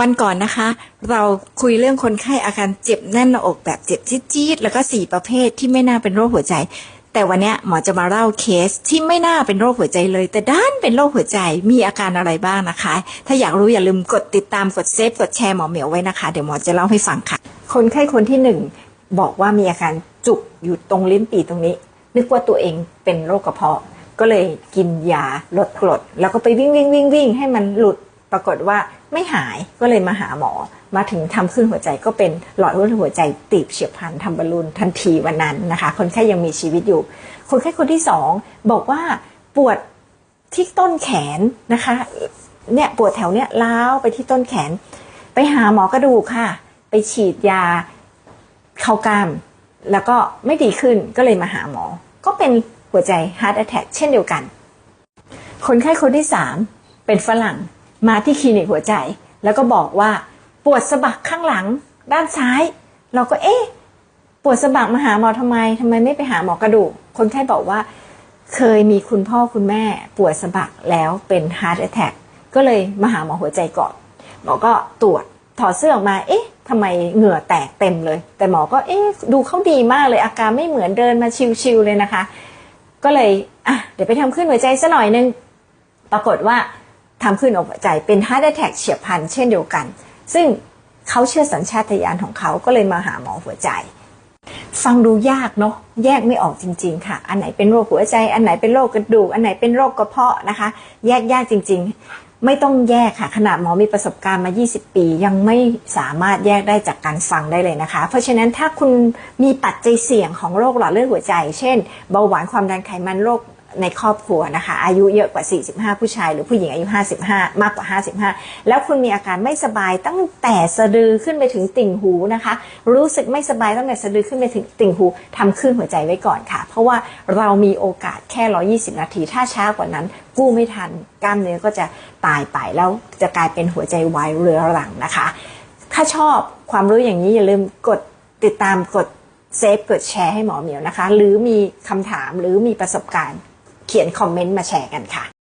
วันก่อนนะคะ เราคุยเรื่องคนไข้อาการเจ็บแน่นหน้าอกแบบเจ็บจี๊ดๆแล้วก็สี่ประเภทที่ไม่น่าเป็นโรคหัวใจ แต่วันนี้หมอจะมาเล่าเคสที่ไม่น่าเป็นโรคหัวใจเลย แต่ด้านเป็นโรคหัวใจมีอาการอะไรบ้างนะคะ ถ้าอยากรู้อย่าลืมกดติดตามกดเซฟกดแชร์หมอเหมียวไว้นะคะ เดี๋ยวหมอจะเล่าให้ฟังค่ะ คนไข้คนที่หนึ่งบอกว่ามีอาการจุกอยู่ตรงลิ้นปี่ตรงนี้ นึกว่าตัวเองเป็นโรคกระเพาะก็เลยกินยาลดกรด แล้วก็ไปวิ่งวิ่งวิ่งวิ่งให้มันหลุด ปรากฏว่าไม่หายก็เลยมาหาหมอ มาถึงทำขึ้นหัวใจก็เป็นหลอดเลือดหัวใจตีบเฉียบพลันทำบอลลูนทันทีวันนั้นนะคะ คนไข้ยังมีชีวิตอยู่ คนไข้คนที่สองบอกว่าปวดที่ต้นแขนนะคะเนี่ยปวดแถวเนี้ยล้าวไปที่ต้นแขน ไปหาหมอกระดูกค่ะ ไปฉีดยาเข้ากล้าม แล้วก็ไม่ดีขึ้นก็เลยมาหาหมอ ก็เป็นหัวใจ heart attack เช่นเดียวกัน คนไข้คนที่สามเป็นฝรั่ง มาที่คลินิกหัวใจ แล้วก็บอกว่าปวดสะบักข้างหลังด้านซ้าย เราก็เอ๊ะปวดสะบักมาหาหมอทำไมทำไมไม่ไปหาหมอกระดูก คนไข้บอกว่า เคยมีคุณพ่อคุณแม่ปวดสะบักแล้วเป็น heart attack ก็เลยมาหาหมอหัวใจก่อนหมอก็ตรวจถอดเสื้อออกมา เอ๊ะทำไมเหงื่อแตกเต็มเลย แต่หมอก็เอ๊ะดูเขาดีมากเลย อาการไม่เหมือนเดินมาชิวๆเลยนะคะ ก็เลยอะเดี๋ยวไปทำขึ้นหัวใจซะหน่อยนึง ปรากฏว่า ทำขึ้นหัวใจเป็น heart attack เฉียบพลันเช่นเดียวกัน ซึ่งเขาเชื่อสัญชาตญาณของเขาก็เลยมาหาหมอหัวใจ ฟังดูยากเนาะแยกไม่ออกจริง ๆ ค่ะ อันไหนเป็นโรคหัวใจ อันไหนเป็นโรคกระดูกอันไหนเป็นโรคกระเพาะนะคะ แยกยากจริง ๆ ไม่ต้องแยกค่ะขนาดหมอมีประสบการณ์มา 20 ปี ยังไม่สามารถแยกได้จากการฟังได้เลยนะคะ เพราะฉะนั้นถ้าคุณมีปัจจัยเสี่ยงของโรคหลอดเลือดหัวใจ เช่น เบาหวานความดันไขมันโรค ในครอบครัวนะคะ อายุเยอะกว่า 45 ผู้ชาย หรือผู้หญิงอายุ 55 มากกว่า 55 แล้วคุณมีอาการไม่สบายตั้งแต่สะดือขึ้นไปถึงติ่งหูนะคะ รู้สึกไม่สบายตั้งแต่สะดือขึ้นไปถึงติ่งหูทำคลื่นหัวใจไว้ก่อนค่ะ เพราะว่าเรามีโอกาสแค่ 120 นาที ถ้าช้ากว่านั้นกู้ไม่ทันกล้ามเนื้อก็จะตายไปแล้วจะกลายเป็นหัวใจวายเรื้อรังนะคะ ถ้าชอบความรู้อย่างนี้อย่าลืมกดติดตามกดเซฟกดแชร์ให้หมอเหมียวนะคะ หรือมีคำถามหรือมีประสบการณ์ เขียนคอมเมนต์มาแชร์กันค่ะ